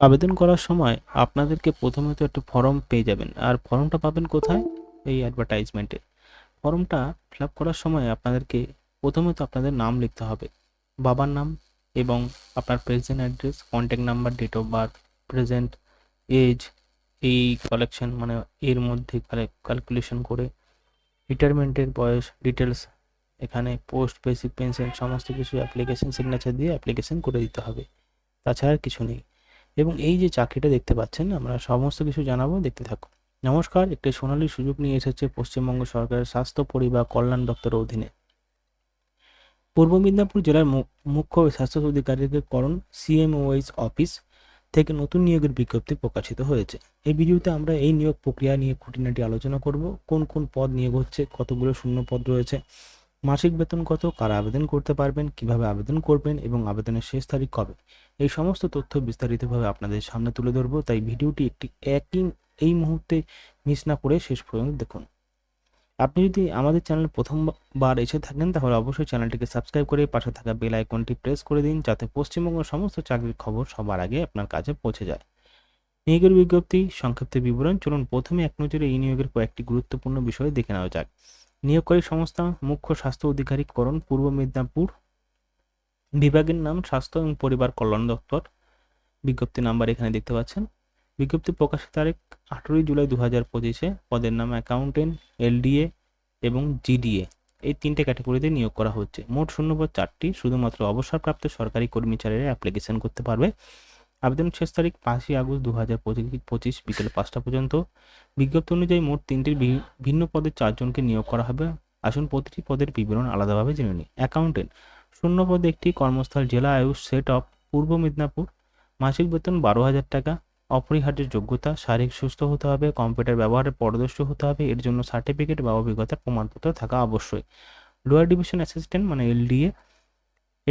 আবেদন করার সময় আপনাদেরকে প্রথমে তো একটা ফর্ম পেয়ে যাবেন। আর ফর্মটা পাবেন কোথায়? এই অ্যাডভার্টাইজমেন্টে ফর্মটা ফিল করার সময় আপনাদেরকে প্রথমে তো আপনাদের নাম লিখতে হবে। বাবার নাম এবং আপনার present address contact number date of birth present age এই কালেকশন মানে এর মধ্যে ক্যালকুলেশন করে রিটায়ারমেন্টের বয়স ডিটেলস এখানে পোস্ট বেসিক পেনশন সমস্ত কিছু অ্যাপ্লিকেশন সিগনেচার দিয়ে অ্যাপ্লিকেশন করে দিতে হবে। তাছাড়া কিছু নেই। এবং এই যে চাকরিটা দেখতে পাচ্ছেন, আমরা সমস্ত কিছু জানাব, দেখতে থাকুন। নমস্কার, একটি সোনালী সুযোগ নিয়ে এসেছে পশ্চিমবঙ্গ সরকারের স্বাস্থ্য, পরিবার কল্যাণ দপ্তরের অধীনে। পূর্ব মেদিনীপুর জেলার মুখ্য স্বাস্থ্য অধিকারীদের করণ সিএমওএইচ অফিস থেকে নতুন নিয়োগের বিজ্ঞপ্তি প্রকাশিত হয়েছে। এই ভিডিওতে আমরা এই নিয়োগ প্রক্রিয়া নিয়ে খুঁটিনাটি আলোচনা করব, কোন কোন পদ নিয়োগ হচ্ছে, কতগুলো শূন্য পদ রয়েছে মাসিক বেতন কত, কারা আবেদন করতে পারবেন, কীভাবে আবেদন করবেন এবং আবেদনের শেষ তারিখ কবে? এই সমস্ত তথ্য বিস্তারিতভাবে আপনাদের সামনে তুলে ধরবো, তাই ভিডিওটি একটি একই, এই মুহূর্তে মিস না করে শেষ পর্যন্ত দেখুন। আপনি যদি আমাদের চ্যানেল প্রথমবার এসে থাকেন, তাহলে অবশ্যই চ্যানেলটিকে সাবস্ক্রাইব করে পাশে থাকা বেল আইকনটি প্রেস করে দিন, যাতে পশ্চিমবঙ্গের সমস্ত চাকরির খবর সবার আগে আপনার কাছে পৌঁছে যায়। নিয়োগের বিজ্ঞপ্তি, সংক্ষিপ্ত বিবরণ, চলুন প্রথমে এক নজরে এই নিয়োগের কয়েকটি গুরুত্বপূর্ণ বিষয় দেখে নেওয়া যাক। নিয়োগকারী সংস্থা মুখ্য স্বাস্থ্য অধিকারীকরণ পূর্ব মেদিনীপুর বিভাগের নাম স্বাস্থ্য এবং পরিবার কল্যাণ দপ্তর। বিজ্ঞপ্তি নাম্বার এখানে দেখতে পাচ্ছেন। বিজ্ঞপ্তি প্রকাশের তারিখ আঠেরোই জুলাই দু হাজার পঁচিশে। পদের নাম অ্যাকাউন্টেন্ট, এলডিএ এবং জিডিএ। এই তিনটে ক্যাটাগরিতে নিয়োগ করা হচ্ছে। মোট শূন্য শূন্যপদ চারটি। শুধুমাত্র অবসরপ্রাপ্ত সরকারি কর্মচারীরা অ্যাপ্লিকেশন করতে পারবে। আবেদন শেষ তারিখ পাঁচই আগস্ট দু হাজার পঁচিশ বিকেল পাঁচটা পর্যন্ত। বিজ্ঞপ্তি অনুযায়ী মোট তিনটির ভিন্ন পদে চারজনকে নিয়োগ করা হবে। আসুন প্রতিটি পদের বিবরণ আলাদাভাবে জেনে নিই। অ্যাকাউন্টেন্ট, শূন্য পদে একটি কর্মস্থল, জেলা আয়ুষ, সেট অফ, পূর্ব মেদিনীপুর। মাসিক বেতন বারো হাজার টাকা। অপরিহার্য যোগ্যতা, শারীরিক সুস্থ হতে হবে। কম্পিউটার ব্যবহারে পারদর্শী হতে হবে। এর জন্য সার্টিফিকেট বা অভিজ্ঞতার প্রমাণপত্র থাকা অবশ্যই লোয়ার ডিভিশন অ্যাসিস্ট্যান্ট মানে এলডিএ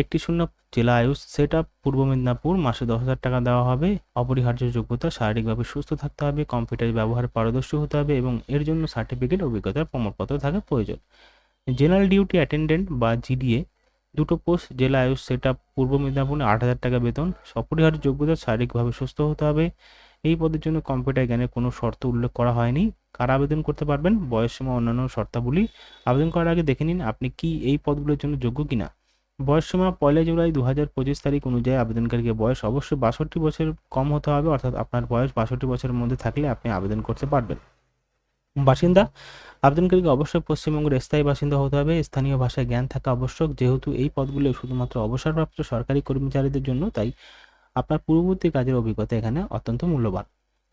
একটি শূন্য জেলা আয়ুষ সেট আপ পূর্ব মেদিনীপুর, মাসে দশ হাজার টাকা দেওয়া হবে। অপরিহার্য যোগ্যতা, শারীরিকভাবে সুস্থ থাকতে হবে কম্পিউটার ব্যবহার পারদর্শী হতে হবে এবং এর জন্য সার্টিফিকেট, অভিজ্ঞতার প্রমাণপত্র থাকা প্রয়োজন। জেনারেল ডিউটি অ্যাটেন্ডেন্ট বা জিডিএ, দুটো পোস্ট, জেলা আয়ুষ সেট আপ পূর্ব মেদিনীপুরে আট হাজার টাকা বেতন, অপরিহার্য যোগ্যতা, শারীরিকভাবে সুস্থ হতে হবে। এই পদের জন্য কম্পিউটার জ্ঞানের কোনো শর্ত উল্লেখ করা হয়নি। কারা আবেদন করতে পারবেন? বয়স বয়সসীমা অন্যান্য শর্তাবলী। আবেদন করার আগে দেখে নিন আপনি কি এই পদগুলোর জন্য যোগ্য কিনা। বয়সসীমা পয়লা জুলাই দু হাজার পঁচিশ তারিখ অনুযায়ী আবেদনকারীকে বয়স অবশ্যই বাষট্টি বছর কম হতে হবে, অর্থাৎ আপনার বয়স বাষট্টি বছরের মধ্যে থাকলে আপনি আবেদন করতে পারবেন। বাসিন্দা আবেদনকারীকে অবশ্যই পশ্চিমবঙ্গের স্থায়ী বাসিন্দা হতে হবে। স্থানীয় ভাষায় জ্ঞান থাকা আবশ্যক, যেহেতু এই পদগুলো শুধুমাত্র অবসরপ্রাপ্ত সরকারি কর্মচারীদের জন্য, তাই আপনার পূর্ববর্তী কাজের অভিজ্ঞতা এখানে অত্যন্ত মূল্যবান।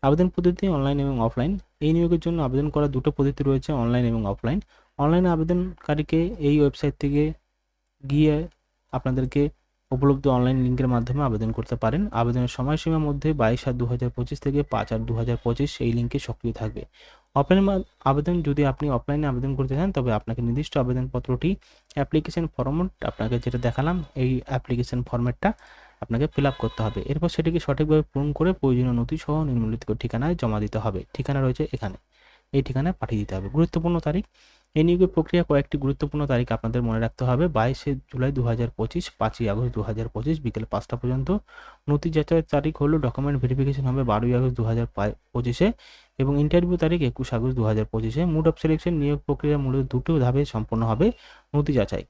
আবেদন পদ্ধতি অনলাইন এবং অফলাইন, এই নিয়োগের জন্য আবেদন করা দুটো পদ্ধতি রয়েছে, অনলাইন এবং অফলাইন। অনলাইনে আবেদনকারীকে এই ওয়েবসাইট থেকে গিয়ে আপনাদেরকে উপলব্ধ অনলাইন লিঙ্কের মাধ্যমে আবেদন করতে পারেন। আবেদনের সময়সীমার মধ্যে বাইশ সাত দু হাজার পঁচিশ থেকে পাঁচ আট দু হাজার পঁচিশ এই লিঙ্কে সক্রিয় থাকবে। অফলাইন আবেদন যদি আপনি অফলাইনে আবেদন করতে চান, তবে আপনাকে নির্দিষ্ট আবেদনপত্রটি অ্যাপ্লিকেশন ফর্মেট আপনাকে যেটা দেখালাম, এই অ্যাপ্লিকেশন ফর্মেটটা আপনাকে ফিল আপ করতে হবে। এরপর সেটিকে সঠিকভাবে পূরণ করে প্রয়োজনীয় নথি সহ নিম্নলিখিত ঠিকানায় জমা দিতে হবে। ঠিকানা রয়েছে এখানে। এই ঠিকানায় পাঠিয়ে দিতে হবে। গুরুত্বপূর্ণ তারিখ এই নিয়োগের প্রক্রিয়া কয়েকটি গুরুত্বপূর্ণ তারিখ আপনাদের মনে রাখতে হবে। বাইশে জুলাই দু হাজার পঁচিশ, পাঁচই আগস্ট দু হাজার পঁচিশ, বিকেল পাঁচটা পর্যন্ত। নথি যাচাইয়ের তারিখ হলো ডকুমেন্ট ভেরিফিকেশন হবে বারোই আগস্ট দু হাজার পঁচিশে এবং ইন্টারভিউ তারিখ একুশ আগস্ট দু হাজার পঁচিশে। মুড অফ সিলেকশন নিয়োগ প্রক্রিয়া মূলত দুটো ধাপে সম্পন্ন হবে, নথি যাচাই।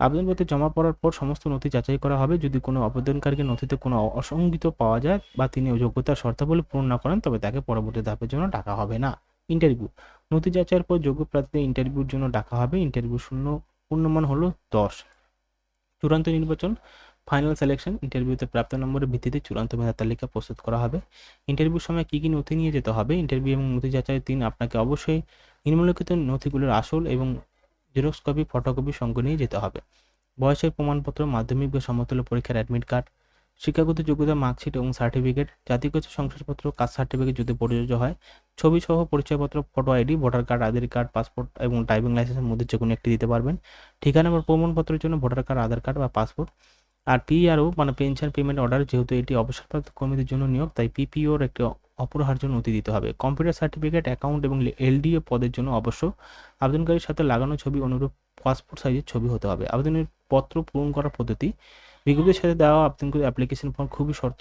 আবেদনপত্র জমা পড়ার পর সমস্ত নথি যাচাই করা হবে। যদি কোনো আবেদনকারীকে নথিতে কোনো অসঙ্গিত পাওয়া যায় বা তিনি যোগ্যতার শর্তাবলী পূরণ না করেন, তবে তাকে পরবর্তী ধাপের জন্য ডাকা হবে না। ইন্টারভিউ নথি যাচাইয়ের পর যোগ্য প্রার্থীদের ইন্টারভিউর জন্য ডাকা হবে। ইন্টারভিউ শূন্য, পূর্ণমান হলো দশ। চূড়ান্ত নির্বাচন ফাইনাল সিলেকশন ইন্টারভিউতে প্রাপ্ত নম্বরের ভিত্তিতে চূড়ান্ত মেধা তালিকা প্রস্তুত করা হবে। ইন্টারভিউর সময় কী কী নথি নিয়ে যেতে হবে? ইন্টারভিউ এবং নথি যাচাইয়ের দিন আপনাকে অবশ্যই নিম্নলিখিত নথিগুলোর আসল এবং জেরক্স কপি ফটোকপি সঙ্গে নিয়ে যেতে হবে। বয়সের প্রমাণপত্র, মাধ্যমিক বা সমতুল্য পরীক্ষার অ্যাডমিট কার্ড শিক্ষাগত যোগ্যতা, মার্কশিট এবং সার্টিফিকেট জাতিগত শংসাপত্র কাস্ট সার্টিফিকেট যদি প্রযোজ্য হয় ছবি সহ পরিচয়পত্র photo ID voter card Aadhaar card passport এবং ড্রাইভিং লাইসেন্সের মধ্যে যে কোনো একটি দিতে পারবেন। ঠিকানা বা প্রমাণপত্রের জন্য ভোটার কার্ড আধার কার্ড বা পাসপোর্ট আর পিআরও মানে পেনশন পেমেন্ট অর্ডার যেহেতু এটি অবসরপ্রাপ্ত কর্মীদের জন্য নিয়োগ, তাই পিপিওর একটি অপরিহার্য নথি দিতে হবে। কম্পিউটার সার্টিফিকেট অ্যাকাউন্ট এবং এলডিএ পদের জন্য অবশ্য আবেদনকারীর সাথে লাগানো ছবি অনুরূপ পাসপোর্ট সাইজের ছবি হতে হবে। আবেদনের পত্র পূরণ করার পদ্ধতি বিজ্ঞপ্তির সাথে দেওয়া অ্যাপ্লিকেশন ফর্ম খুবই শর্ত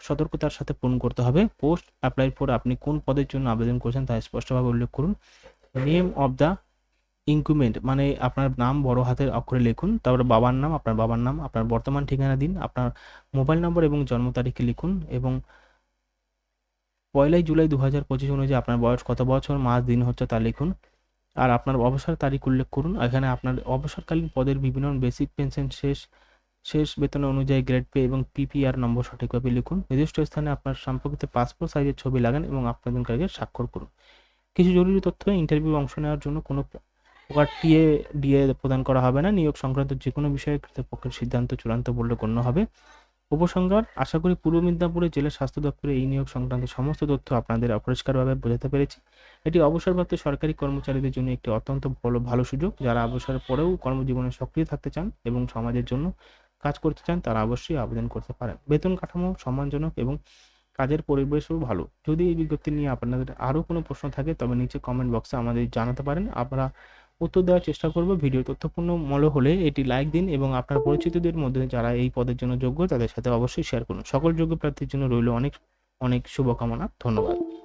সতর্কতার সাথে পূরণ করতে হবে। পোস্ট অ্যাপ্লাই পর আপনি কোন পদের জন্য আবেদন করছেন তা স্পষ্টভাবে উল্লেখ করুন। নেম অফ দ্য ইনক্রিমেন্ট মানে আপনার নাম বড় হাতের অক্ষরে লিখুন, তারপরে বাবার নাম, আপনার বাবার নাম, আপনার বর্তমান ঠিকানা দিন, আপনার মোবাইল নম্বর এবং জন্ম তারিখে লিখুন এবং পয়লাই জুলাই দু হাজার পঁচিশ অনুযায়ী আপনার বয়স কত বছর, মাস, দিন হচ্ছে তা লিখুন। আর আপনার অবসর তারিখ উল্লেখ করুন। এখানে আপনার অবসরকালীন পদের বিভিন্ন বেসিক পেনশন শেষ শেষ বেতন অনুযায়ী গ্রেড পে এবং পিপিআর নম্বর সঠিকভাবে লিখুন। নির্দিষ্ট স্থানে আপনার সম্পর্কিত পাসপোর্ট সাইজের ছবি লাগান এবং আবেদনকারীকে স্বাক্ষর করুন। কিছু জরুরি তথ্য ইন্টারভিউ অংশ নেওয়ার জন্য কোনো প্রকার টিএ ডিএ প্রদান করা হবে না। নিয়োগ সংক্রান্ত যে কোনো বিষয়ে কর্তৃপক্ষের সিদ্ধান্ত চূড়ান্ত বলে গণ্য হবে। উপসংহার, আশা করি পূর্ব মেদিনীপুরের জেলা স্বাস্থ্য দপ্তরে এই নিয়োগ সংক্রান্ত সমস্ত তথ্য আপনাদের অপরিষ্কারভাবে বোঝাতে পেরেছি। এটি অবসরপ্রাপ্ত সরকারি কর্মচারীদের জন্য একটি অত্যন্ত ভালো ভালো সুযোগ। যারা অবসরের পরেও কর্মজীবনে সক্রিয় থাকতে চান এবং সমাজের জন্য কাজ করতে চান, তারা অবশ্যই আবেদন করতে পারেন। বেতন কাঠামো সম্মানজনক এবং কাজের পরিবেশও ভালো। যদি এই বিজ্ঞপ্তি নিয়ে আপনাদের আরও কোনো প্রশ্ন থাকে, তবে নিচে কমেন্ট বক্সে আমাদের জানাতে পারেন। আমরা উত্তর দেওয়ার চেষ্টা করব। ভিডিও তথ্যপূর্ণ মনে হলে এটি লাইক দিন এবং আপনার পরিচিতদের মধ্যে যারা এই পদের জন্য যোগ্য, তাদের সাথে অবশ্যই শেয়ার করুন। সকল যোগ্য প্রার্থীর জন্য রইল অনেক অনেক শুভকামনা। ধন্যবাদ।